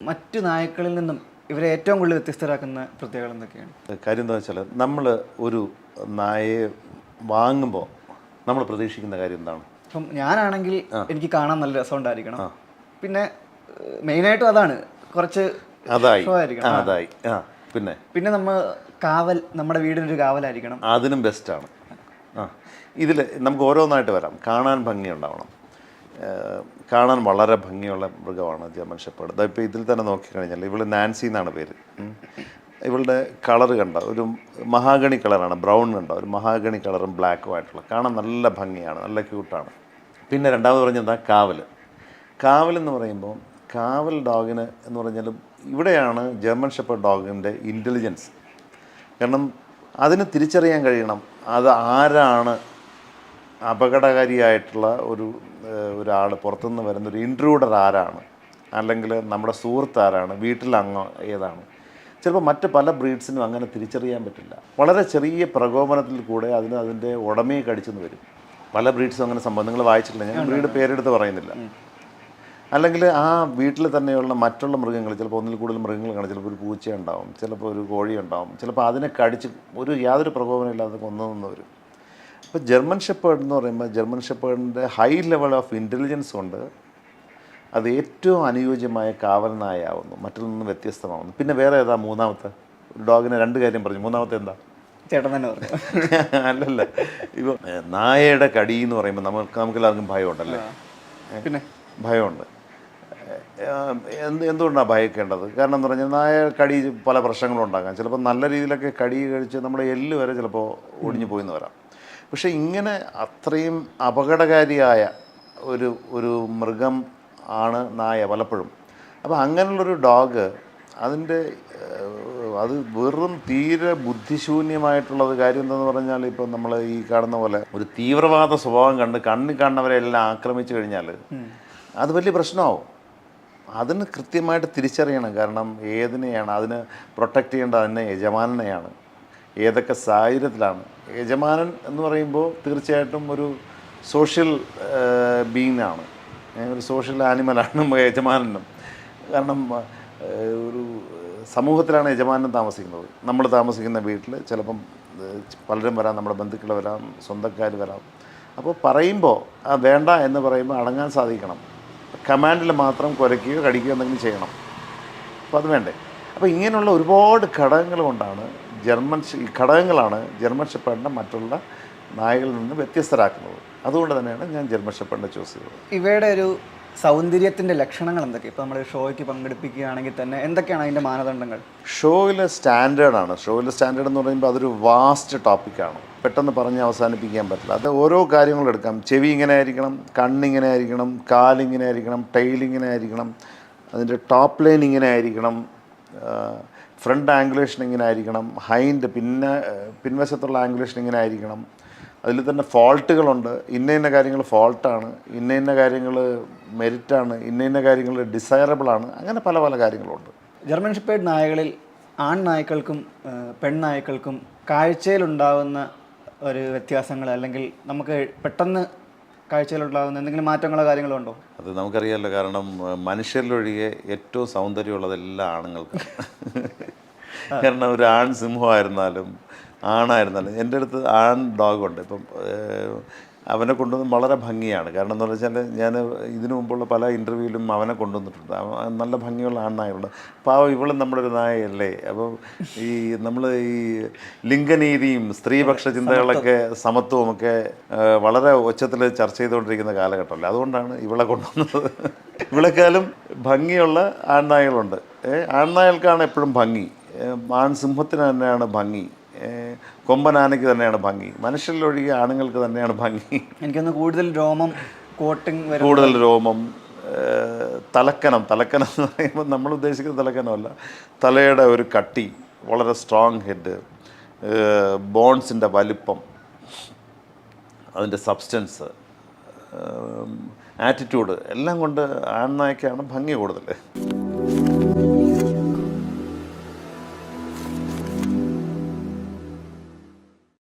മറ്റു നായ്ക്കളിൽ നിന്നും ഇവരെ ഏറ്റവും കൂടുതൽ വ്യത്യസ്തരാക്കുന്ന പ്രത്യേകത എന്തൊക്കെയാണ്? കാര്യം എന്താ വെച്ചാൽ നമ്മൾ ഒരു നായയെ വാങ്ങുമ്പോൾ നമ്മൾ പ്രതീക്ഷിക്കുന്ന കാര്യം എന്താണ്? അപ്പം ഞാനാണെങ്കിൽ എനിക്ക് കാണാൻ നല്ല രസമുണ്ടായിരിക്കണം പിന്നെ മെയിനായിട്ടും അതാണ്. കുറച്ച് അതായി. അതായി. ആ പിന്നെ? പിന്നെ നമ്മൾ കാവൽ നമ്മുടെ വീടിനൊരു കാവലായിരിക്കണം. അതിനും ബെസ്റ്റാണ് ആ. ഇതിൽ നമുക്ക് ഓരോന്നായിട്ട് വരാം. കാണാൻ ഭംഗിയുണ്ടാവണം. കാണാൻ വളരെ ഭംഗിയുള്ള മൃഗമാണ് അതായത് ഇപ്പോൾ ഇതിൽ തന്നെ നോക്കിക്കഴിഞ്ഞാൽ ഇവൾ നാൻസി എന്നാണ് പേര്. ഇവളുടെ കളർ കണ്ട ഒരു മഹാഗണി കളറാണ് ബ്രൗൺ കണ്ട ഒരു മഹാഗണി കളറും ബ്ലാക്കും ആയിട്ടുള്ള. കാണാൻ നല്ല ഭംഗിയാണ് നല്ല ക്യൂട്ടാണ്. പിന്നെ രണ്ടാമത് പറഞ്ഞാൽ കാവൽ കാവൽ എന്ന് പറയുമ്പോൾ കാവൽ ഡോഗിന് എന്ന് പറഞ്ഞാൽ ഇവിടെയാണ് ജർമ്മൻ ഷെപ്പേർഡ് ഡോഗിന്റെ ഇന്റലിജൻസ്. കാരണം അതിന് തിരിച്ചറിയാൻ കഴിയണം അത് ആരാണ് അപകടകാരിയായിട്ടുള്ള ഒരു ഒരാൾ പുറത്തുനിന്ന് വരുന്ന ഒരു ഇൻട്രൂഡർ ആരാണ്? അല്ലെങ്കിൽ നമ്മുടെ സുഹൃത്ത് ആരാണ് വീട്ടിൽ അംഗം ഏതാണ്? ചിലപ്പോൾ മറ്റ് പല ബ്രീഡ്സിനും അങ്ങനെ തിരിച്ചറിയാൻ പറ്റില്ല. വളരെ ചെറിയ പ്രകോപനത്തിൽ കൂടെ അതിന് അതിന്റെ ഉടമയെ കടിച്ചെന്ന് വരും. പല ബ്രീഡ്സും അങ്ങനെ സംഭവം നിങ്ങൾ വായിച്ചിട്ടില്ല. ഞാൻ ബ്രീഡ് പേരെടുത്ത് പറയുന്നില്ല. അല്ലെങ്കിൽ ആ വീട്ടിൽ തന്നെയുള്ള മറ്റുള്ള മൃഗങ്ങൾ ചിലപ്പോൾ ഒന്നിൽ കൂടുതൽ മൃഗങ്ങൾ കാണും. ചിലപ്പോൾ ഒരു പൂച്ച ഉണ്ടാവും ചിലപ്പോൾ ഒരു കോഴി ഉണ്ടാവും ചിലപ്പോൾ അതിനെ കടിച്ച് ഒരു യാതൊരു പ്രകോപനം ഇല്ലാതെ കൊന്നു നിന്ന് വരും. അപ്പോൾ ജർമ്മൻ ഷെപ്പേർഡ് എന്ന് പറയുമ്പോൾ ജർമ്മൻ ഷെപ്പേർഡിന്റെ ഹൈ ലെവൽ ഓഫ് ഇന്റലിജൻസ് കൊണ്ട് അത് ഏറ്റവും അനുയോജ്യമായ കാവൽനായാവുന്നു മറ്റിൽ നിന്ന് വ്യത്യസ്തമാവുന്നു. പിന്നെ വേറെ ഏതാ മൂന്നാമത്തെ? ഡോഗിനെ രണ്ട് കാര്യം പറഞ്ഞു. മൂന്നാമത്തെ എന്താ? ചേട്ടൻ തന്നെ പറഞ്ഞു. അല്ലല്ല. ഇപ്പോൾ നായയുടെ കടി എന്ന് പറയുമ്പോൾ നമുക്ക് നമുക്കെല്ലാവർക്കും ഭയമുണ്ടല്ലേ? പിന്നെ? ഭയമുണ്ട്. എന്ത് എന്തുകൊണ്ടാണ് ഭയക്കേണ്ടത്? കാരണം എന്ന് പറഞ്ഞാൽ നായ കടി പല പ്രശ്നങ്ങളും ഉണ്ടാകാം ചിലപ്പോൾ നല്ല രീതിയിലൊക്കെ കടി കഴിച്ച് നമ്മുടെ എല്ല് വരെ ചിലപ്പോൾ ഒടിഞ്ഞു പോയിന്ന് വരാം. പക്ഷേ ഇങ്ങനെ അത്രയും അപകടകാരിയായ ഒരു ഒരു മൃഗം ആണ് നായ പലപ്പോഴും. അപ്പോൾ അങ്ങനെയുള്ളൊരു ഡോഗ് അതിന്റെ അത് വെറും തീരെ ബുദ്ധിശൂന്യമായിട്ടുള്ളത് കാര്യം എന്തെന്ന് പറഞ്ഞാൽ ഇപ്പം നമ്മൾ ഈ കാണുന്ന പോലെ ഒരു തീവ്രവാദ സ്വഭാവം കണ്ട് കണ്ണിൽ കാണുന്നവരെ എല്ലാം ആക്രമിച്ചു കഴിഞ്ഞാൽ അത് വലിയ പ്രശ്നമാവും. അതിന് കൃത്യമായിട്ട് തിരിച്ചറിയണം. കാരണം ഏതിനെയാണ് അതിന് പ്രൊട്ടക്റ്റ് ചെയ്യേണ്ടത് അതിനെ യജമാനനെയാണ്. ഏതൊക്കെ സാഹചര്യത്തിലാണ്. യജമാനൻ എന്ന് പറയുമ്പോൾ തീർച്ചയായിട്ടും ഒരു സോഷ്യൽ ബീങ് ആണ് ഒരു സോഷ്യൽ ആനിമലാണ് യജമാനനും. കാരണം ഒരു സമൂഹത്തിലാണ് യജമാനൻ താമസിക്കുന്നത്. നമ്മൾ താമസിക്കുന്ന വീട്ടിൽ ചിലപ്പം പലരും വരാം നമ്മുടെ ബന്ധുക്കൾ വരാം സ്വന്തക്കാർ വരാം. അപ്പോൾ പറയുമ്പോൾ ആ വേണ്ട എന്ന് പറയുമ്പോൾ അടങ്ങാൻ സാധിക്കണം. കമാൻഡിൽ മാത്രം കുരയ്ക്കുകയോ കടിക്കുകയോ എന്തെങ്കിലും ചെയ്യണം. അപ്പോൾ അത് വേണ്ടേ? അപ്പോൾ ഇങ്ങനെയുള്ള ഒരുപാട് ഘടകങ്ങൾ കൊണ്ടാണ് ജർമ്മൻ ഈ ഘടകങ്ങളാണ് ജർമ്മൻ ഷെപ്പേഡിനെ മറ്റുള്ള നായകളിൽ നിന്ന് വ്യത്യസ്തരാക്കുന്നത്. അതുകൊണ്ട് തന്നെയാണ് ഞാൻ ജർമ്മൻ ഷെപ്പേഡിനെ ചൂസ് ചെയ്തത്. ഇവയുടെ ഒരു സൗന്ദര്യത്തിന്റെ ലക്ഷണങ്ങൾ എന്തൊക്കെ ഇപ്പോൾ നമ്മൾ ഷോയ്ക്ക് പങ്കെടുപ്പിക്കുകയാണെങ്കിൽ തന്നെ എന്തൊക്കെയാണ് അതിന്റെ മാനദണ്ഡങ്ങൾ? ഷോയിലെ സ്റ്റാൻഡേർഡാണ് ഷോയിലെ സ്റ്റാൻഡേർഡ് എന്ന് പറയുമ്പോൾ അതൊരു വാസ്റ്റ് ടോപ്പിക്കാണ് പെട്ടെന്ന് പറഞ്ഞ് അവസാനിപ്പിക്കാൻ പറ്റില്ല. അത് ഓരോ കാര്യങ്ങളും എടുക്കാം. ചെവി ഇങ്ങനെ ആയിരിക്കണം കണ്ണിങ്ങനെ ആയിരിക്കണം കാലിങ്ങനെ ആയിരിക്കണം ടൈലിങ്ങനെ ആയിരിക്കണം അതിന്റെ ടോപ്പ് ലൈൻ ഇങ്ങനെ ആയിരിക്കണം ഫ്രണ്ട് ആംഗുലേഷൻ ഇങ്ങനെ ആയിരിക്കണം ഹൈൻഡ് പിന്നെ പിൻവശത്തുള്ള ആംഗുലേഷൻ ഇങ്ങനെ ആയിരിക്കണം അതിൽ തന്നെ ഫോൾട്ടുകളുണ്ട്. ഇന്ന ഇന്ന കാര്യങ്ങൾ ഫോൾട്ടാണ്. ഇന്ന ഇന്ന കാര്യങ്ങൾ മെരിറ്റാണ്. ഇന്ന ഇന്ന കാര്യങ്ങൾ ഡിസൈറബിൾ ആണ് അങ്ങനെ പല പല കാര്യങ്ങളുണ്ട്. ജർമ്മൻ ഷിപ്പേഡ് നായകളിൽ ആൺ നായ്ക്കൾക്കും പെൺനായ്ക്കൾക്കും പെൺ നായ്ക്കൾക്കും കാഴ്ചയിലുണ്ടാവുന്ന ഒരു വ്യത്യാസങ്ങൾ അല്ലെങ്കിൽ നമുക്ക് പെട്ടെന്ന് കാഴ്ചയിലുണ്ടാകുന്ന എന്തെങ്കിലും മാറ്റങ്ങളോ കാര്യങ്ങളോ ഉണ്ടോ? അത് നമുക്കറിയാമല്ലോ കാരണം മനുഷ്യരിലൊഴികെ ഏറ്റവും സൗന്ദര്യമുള്ളത് എല്ലാ ആണുങ്ങൾക്കും. കാരണം ഒരു ആൺ സിംഹമായിരുന്നാലും ആണായിരുന്നാലും എന്റെ അടുത്ത് ആൺ ഡോഗുണ്ട് ഇപ്പം അവനെ കൊണ്ടുവന്ന് വളരെ ഭംഗിയാണ്. കാരണം എന്ന് വെച്ചാൽ ഞാൻ ഇതിനു മുമ്പുള്ള പല ഇന്റർവ്യൂവിലും അവനെ കൊണ്ടുവന്നിട്ടുണ്ട്. നല്ല ഭംഗിയുള്ള ആൺനായുണ്ട് പാവം ഇവളും നമ്മുടെ ഒരു നായയല്ലേ അപ്പോൾ ഈ നമ്മൾ ഈ ലിംഗനീതിയും സ്ത്രീപക്ഷ ചിന്തകളൊക്കെ ഏഹ്, വളരെ ഉച്ചത്തിൽ ചർച്ച ചെയ്തുകൊണ്ടിരിക്കുന്ന കാലഘട്ടമല്ലേ? അതുകൊണ്ടാണ് ഇവളെ കൊണ്ടുവന്നത്. ഇവളെക്കാളും ഭംഗിയുള്ള ആൺനായകളുണ്ട്. ഏഹ്, ആൺനായകൾക്കാണ് എപ്പോഴും ഭംഗി. ഏഹ്, ആൺ സിംഹത്തിന് തന്നെയാണ് ഭംഗി. ആനയ്ക്ക് തന്നെയാണ് ഭംഗി. മനുഷ്യരിലൊഴികെ ആണുങ്ങൾക്ക് തന്നെയാണ് ഭംഗി. എനിക്കൊന്ന് കൂടുതൽ രോമം കോട്ടിങ് കൂടുതൽ രോമം തലക്കനം. തലക്കനം എന്ന് പറയുമ്പോൾ നമ്മൾ ഉദ്ദേശിക്കുന്ന തലക്കനമല്ല. തലയുടെ ഒരു കട്ടി വളരെ സ്ട്രോങ് ഹെഡ് ബോൺസിന്റെ വലിപ്പം അതിന്റെ സബ്സ്റ്റൻസ് ആറ്റിറ്റ്യൂഡ് എല്ലാം കൊണ്ട് ആൺനായ്ക്കാണ് ഭംഗി കൂടുതൽ.